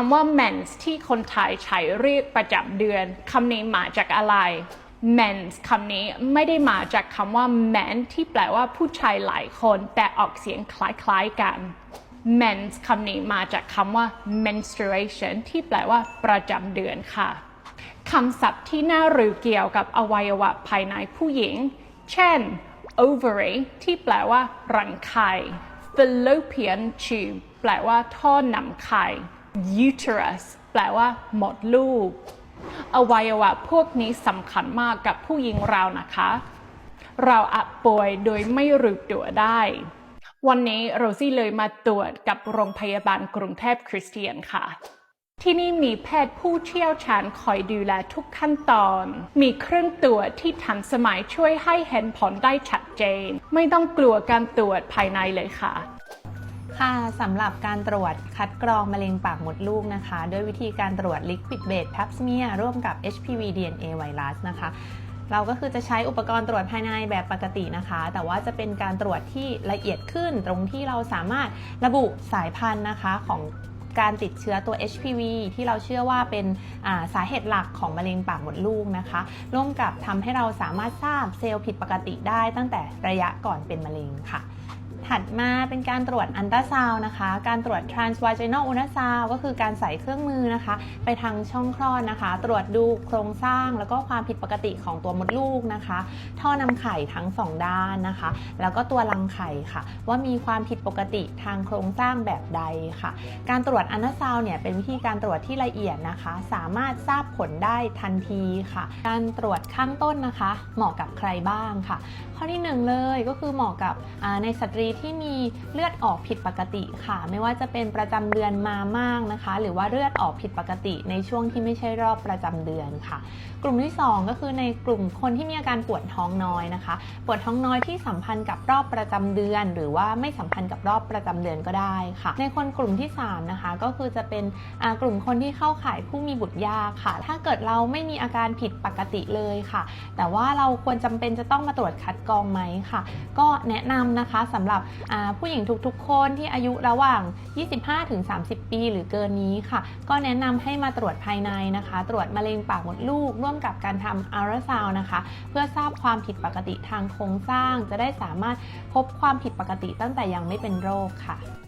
คำว่า mens ที่คนไทยใช้เรียกประจำเดือนคำนี้มาจากอะไร mens คำนี้ไม่ได้มาจากคำว่า men ที่แปลว่าผู้ชายหลายคนแต่ออกเสียงคล้ายๆกัน mens คำนี้มาจากคำว่า menstruation ที่แปลว่าประจำเดือนค่ะคำศัพท์ที่น่ารู้เกี่ยวกับอวัยวะภายในผู้หญิง เช่น ovary ที่แปลว่ารังไข่ fallopian tube แปลว่าท่อนำไข่ uterus แปลว่าหมดลูก อวัยวะพวกนี้สำคัญมากกับผู้หญิงเรานะคะ เราอาจป่วยโดยไม่รู้ตัวได้ วันนี้โรซี่เลยมาตรวจกับโรงพยาบาลกรุงเทพคริสเตียนค่ะที่นี่มีแพทย์ผู้เชี่ยวชาญคอยดูแลทุกขั้นตอน มีเครื่องตรวจที่ทันสมัยช่วยให้เห็นผลได้ชัดเจน ไม่ต้องกลัวการตรวจภายในเลยค่ะ ค่ะสำหรับการตรวจคัดกรองมะเร็งปากมดลูกนะคะ ด้วยวิธีการตรวจ liquid based pap smear ร่วมกับ HPV DNA virus นะคะ เราก็คือจะใช้อุปกรณ์ตรวจภายในแบบปกตินะคะ แต่ว่าจะเป็นการตรวจที่ละเอียดขึ้นตรงที่เราสามารถระบุสายพันธุ์นะคะของการติดเชื้อตัว HPV ที่เราเชื่อว่าเป็นาสาเหตุหลักของมะเร็งปากมดลูกนะคะ ร่วมกับทำให้เราสามารถทราบเซลล์ผิดปกติได้ตั้งแต่ระยะก่อนเป็นมะเร็งค่ะ ถัดมาเป็นการตรวจอันตราซาวนะคะ การตรวจ transvaginal ultrasound ก็คือการใส่เครื่องมือนะคะ ไปทางช่องคลอดนะคะ ตรวจดูโครงสร้างแล้วก็ความผิดปกติของตัวมดลูกนะคะ ท่อนำไข่ทั้งสองด้านนะคะ แล้วก็ตัวรังไข่ค่ะ ว่ามีความผิดปกติทางโครงสร้างแบบใดค่ะ การตรวจอันตราซาวเนี่ยเป็นวิธีการตรวจที่ละเอียดนะคะ สามารถทราบผลได้ทันทีค่ะ การตรวจข้างต้นนะคะ เหมาะกับใครบ้างค่ะ ข้อที่หนึ่งเลยก็คือเหมาะกับในสตรีที่มีเลือดออกผิดปกติค่ะ ไม่ว่าจะเป็นประจำเดือนมามากนะคะ หรือว่าเลือดออกผิดปกติ ในช่วงที่ไม่ใช่รอบประจำเดือนค่ะ กลุ่มที่ 2 ก็คือในกลุ่มคนที่มีอาการปวดท้องน้อยนะคะ ปวดท้องน้อยที่สัมพันธ์กับรอบประจำเดือน หรือว่าไม่สัมพันธ์กับรอบประจำเดือนก็ได้ค่ะ ในคนกลุ่มที่3นะคะก็คือจะเป็นกลุ่มคนที่เข้าข่ายผู้มีบุตรยากค่ะ ถ้าเกิดเราไม่มีอาการผิดปกติเลยค่ะ แต่ว่าเราควรจำเป็นจะต้องมาตรวจคัดกรองไหมค่ะ ก็แนะนำนะคะสำหรับอ่าผู้หญิงทุกๆ คนที่อายุระหว่าง 25-30 ปีหรือเกินนี้ค่ะ ก็แนะนำให้มาตรวจภายในนะคะ ตรวจมะเร็งปากมดลูก ร่วมกับการทำอัลตราซาวนะคะ เพื่อทราบความผิดปกติทางโครงสร้าง จะได้สามารถพบความผิดปกติตั้งแต่ยังไม่เป็นโรคค่ะ